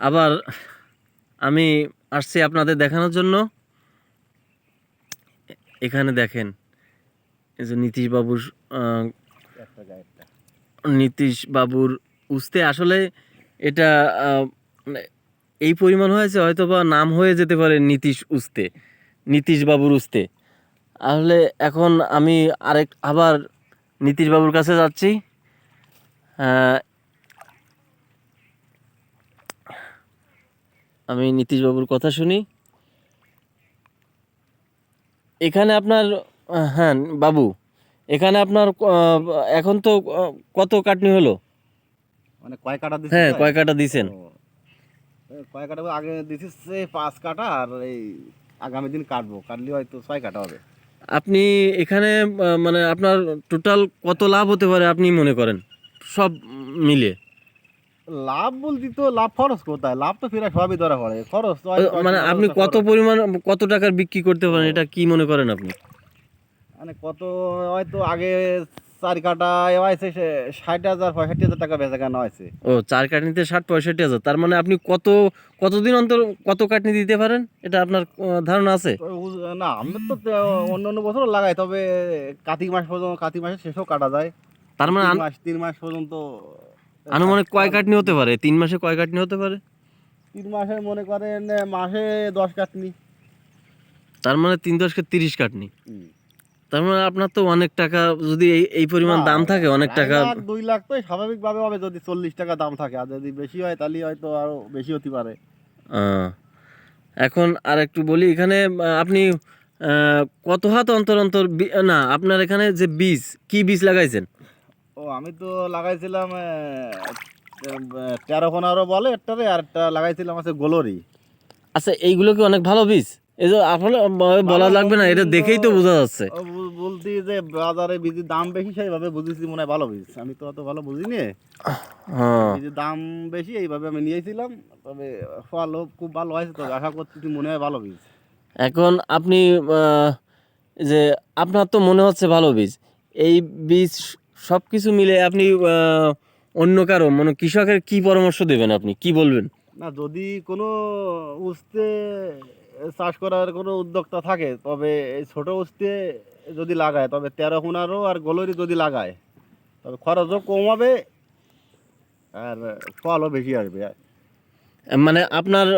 আবার আমি আসছি আপনাদের দেখানোর জন্য। এখানে দেখেন এই যে নীতিশ বাবুর আহ, একটা গায়েরটা নীতিশ বাবুর উস্তে। আসলে এটা মানে এই পরিমাণ হয়েছে হয়তো বা নাম হয়ে যেতে পারে নীতিশ উস্তে নীতিশ বাবুর উস্তে। আসলে এখন আমি আরেক আবার নীতিশ বাবুর কাছে যাচ্ছি। আমি নীতিশ বাবুর কথা শুনি। এখানে আপনার হ্যাঁ বাবু এখানে আপনার এখন তো কত কাটনি হলো? মানে কয় কাটা দিচ্ছে হ্যাঁ কয় কাটা দিছেন? কয় কাটা আগে দিছিস পাঁচ কাটা আর এই আগামী দিন কাটবো। কাটলে হয়তো ছয় কাটা হবে। আপনি এখানে মানে আপনার টোটাল কত লাভ হতে পারে আপনি মনে করেন? সব মিলিয়ে। লাভ বলতে তো লাভ খরচ কোথায়? লাভ তো ফেরা সবই ধরা পড়ে। খরচ মানে আপনি কত পরিমাণ কত টাকার বিক্রি করতে পারেন? এটা কি মনে করেন আপনি? মানে কত হয়তো আগে চার কাটায় হয়েছে ষাট হাজার পঁয়ষট্টি হাজার টাকা বেচা কেনা হয়েছে। ও চার কাটনিতে ষাট পঁয়ষট্টি হাজার। তার মানে আপনি কত কতদিন অন্তর কত কাটনি দিতে পারেন? এটা আপনার ধারণা আছে? না আমি তো অন্য অন্য বছর লাগাই তবে কার্তিক মাস পর্যন্ত কার্তিক মাসের শেষেও কাটা যায়। তার মানে তিন মাস পর্যন্ত আনুমানিক কয় কাটনি হতে পারে? তিন মাসে কয় কাটনি হতে পারে? তিন মাসে মনে করেন মাসে দশ কাটনি। তার মানে তিন দশকে তিরিশ কাটনি। তার মানে আপনার তো অনেক টাকা যদি এই এই পরিমাণ দাম থাকে অনেক টাকা দুই লাখ তো স্বাভাবিকভাবে হবে যদি চল্লিশ টাকা দাম থাকে। আর যদি বেশি হয় তাহলে হয়তো আরও বেশি হতে পারে। এখন আর একটু বলি এখানে আপনি কত হাত অন্তর অন্তর না আপনার এখানে যে বীজ কি বীজ লাগাইছেন? ও আমি তো লাগাইছিলাম তেরো পনেরো বলে একটারে আর একটা লাগাইছিলাম আছে গোলরি। আচ্ছা এইগুলো কি অনেক ভালো বীজ? এই যে আসলে বলা লাগবে না এটা দেখেই তো বোঝা যাচ্ছে। ও বল- বলতি যে বাজারে বীজের দাম বেশি সেইভাবে বুঝেছি মনে হয় ভালো বীজ। আমি তো অত ভালো বুঝিনি। হ্যাঁ। বীজের দাম বেশি এইভাবে আমি নিয়েছিলাম তবে ফলও খুব ভালো হয়েছে তবে আশা করছি মনে হয় ভালো বীজ। এখন আপনি যে আপনার তো মনে হচ্ছে ভালো বীজ এই বীজ সব কিছু মিলে আপনি অন্য কারও মানে কৃষকের কি পরামর্শ দেবেন আপনি? কি বলবেন? না যদি কোনো উস্তে চাষ করার কোনো উদ্যোক্তা থাকে তবে এই ছোট উস্তে যদি লাগায় তবে তেরো পনেরো আর গোলরি যদি লাগায় তবে খরচও কম হবে আর ফলও বেশি আসবে। মানে আপনার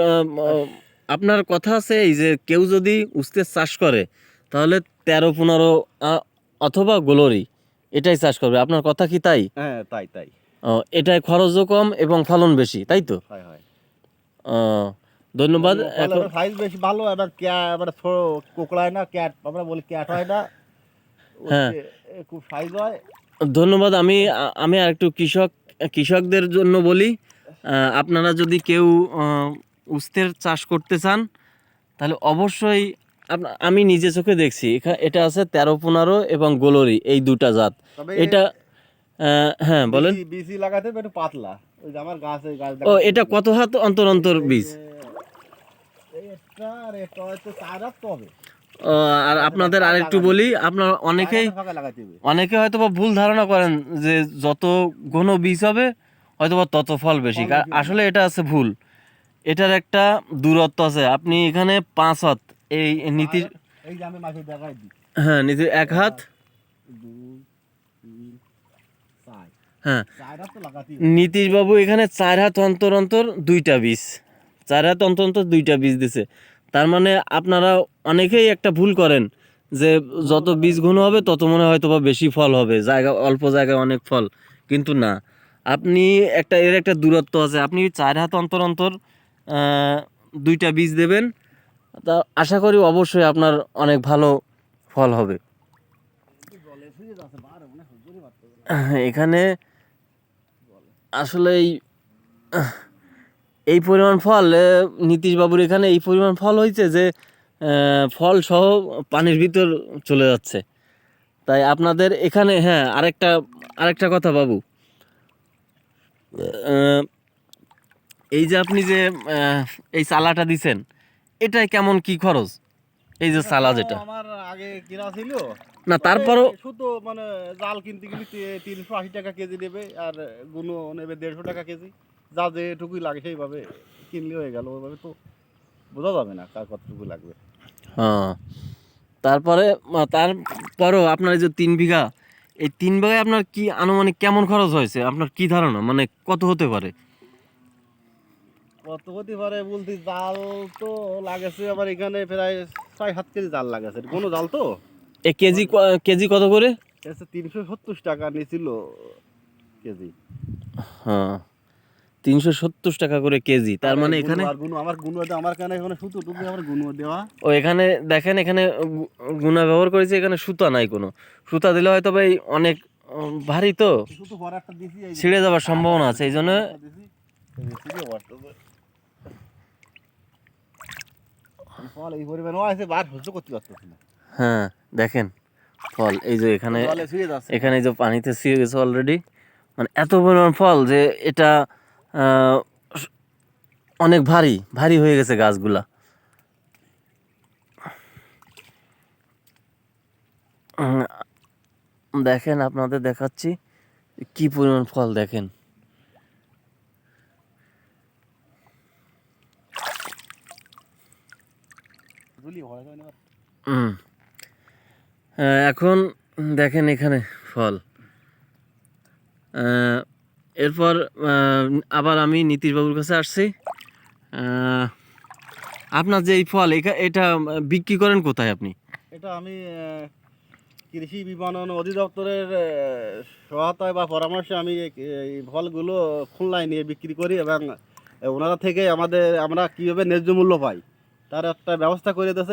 আপনার কথা আছে এই যে কেউ যদি উস্তের চাষ করে তাহলে তেরো পনেরো অথবা গোলরি এটাই চাষ করবে। আপনার কথা কি তাই? হ্যাঁ তাই তাই। ও, এটাই খরচও কম এবং ফলন বেশি তাই তো? হয় হয়। ও, ধন্যবাদ। এখন সাইজ বেশি ভালো এবার ক্যা এবার কোকড়ায় না ক্যাট আমরা বলি ক্যাট হয় না। হ্যাঁ। খুব সাইজ হয়। ধন্যবাদ। আমি আমি আর একটু কৃষক কৃষকদের জন্য বলি আপনারা যদি কেউ উস্তের চাষ করতে চান তাহলে অবশ্যই আমি নিজে চোখে দেখছি এটা আছে তেরো পনেরো এবং গোলরি এই দুটা জাত। এটা হ্যাঁ বলেন। বিসি- বিসি লাগাতে একটু পাতলা। ওই যে আমার গাছ গাছ ও এটা কত হাত অন্তর অন্তর বীজ? আর ও, আর আপনাদের আরেকটু বলি আপনার অনেকেই অনেকে হয়তো বা ভুল ধারণা করেন যে যত ঘন বীজ হবে হয়তো বা তত ফল বেশি। আসলে এটা আছে ভুল। এটার একটা দূরত্ব আছে। আপনি এখানে পাঁচ হাত এই নীতির এই যে আমি মাঝে দেখাই দিই। হ্যাঁ নীতির এক হাত। হ্যাঁ। হাত লাগাতেই নীতিশ বাবু এখানে চার হাত অন্তর অন্তর দুইটা বীজ। চার হাত অন্তর অন্তর দুইটা বীজ দিছে। তার মানে আপনারা অনেকেই একটা ভুল করেন যে যত বীজ ঘন হবে তত মনে হয়তো বা বেশি ফল হবে। জায়গা অল্প জায়গায় অনেক ফল। কিন্তু না। আপনি একটা এর একটা দূরত্ব আছে। আপনি চার হাত অন্তর অন্তর দুইটা বীজ দেবেন। তা আশা করি অবশ্যই আপনার অনেক ভালো ফল হবে। এখানে আসলে এই পরিমাণ ফল নীতিশ বাবুর এখানে এই পরিমাণ ফল হয়েছে যে ফল সহ পানির ভিতর চলে যাচ্ছে। তাই আপনাদের এখানে হ্যাঁ আরেকটা আরেকটা কথা বাবু। এই যে আপনি যে এই চালাটা দিছেন এটাই কেমন কি খরচ? এই যে চালা যেটা আমার আগে কিনা ছিল। না তারপরও শুধু মানে জাল কিনতে গেলে তিনশো আশি টাকা কেজি নেবে আর গুনো নেবে দেড়শো টাকা কেজি। যা যেটুকুই লাগে সেইভাবে কিনলে হয়ে গেল ওইভাবে তো বোঝা যাবে না কার কতটুকু লাগবে। হ্যাঁ। তারপরে তারপরও আপনার এই যে তিন বিঘা এই তিন বিঘায় আপনার কি আনুমানিক কেমন খরচ হয়েছে? আপনার কি ধারণা? মানে কত হতে পারে? কত হতে পারে বলতে জাল তো লাগেছে আমার এখানে প্রায় ছয় সাত কেজি জাল লাগেছে। কোনো জাল তো? এ কেজি কেজি কত করে? তিনশো সত্তর টাকা নিয়েছিল কেজি। হ্যাঁ তিনশো সত্তর টাকা করে কেজি। তার মানে এখানে গুনো আমার গুনো আমার কানে এখানে সুতো টুকু আমার গুনো দেওয়া। ও এখানে দেখেন এখানে গুনা ব্যবহার করেছে এখানে সুতা নাই কোনো। সুতা দিলে হয়তো ভাই অনেক ভারী তো। ছিঁড়ে যাওয়ার সম্ভাবনা আছে এই জন্য একটা দিছি, এই যে ছিঁড়ে পড়তেছে। এই ফল এই পরিমাণ আছে বার সহ্য করতে পারতেছি না হ্যাঁ দেখেন ফল এই যে এখানে এখানে যে পানিতে শুয়ে গেছে অলরেডি মানে এত পরিমাণ ফল যে এটা অনেক ভারী ভারী হয়ে গেছে গাছগুলা। দেখেন আপনাদের দেখাচ্ছি কি পরিমাণ ফল দেখেন ঝুলি ভরা যায় না এবার। উম, আহ, এখন দেখেন এখানে ফল। এরপর আবার আমি নীতিশবাবুর কাছে আসছি। আপনার যে এই ফল এটা বিক্রি করেন কোথায় আপনি? এটা আমি কৃষি বিপণন অধিদপ্তরের সহায়তায় বা পরামর্শে আমি এই- এই ফলগুলো খুলনায় নিয়ে বিক্রি করি এবং ওনারা থেকে আমাদের আমরা কীভাবে ন্যায্য মূল্য পাই। তার একটা ব্যবস্থা করে দিয়েছে।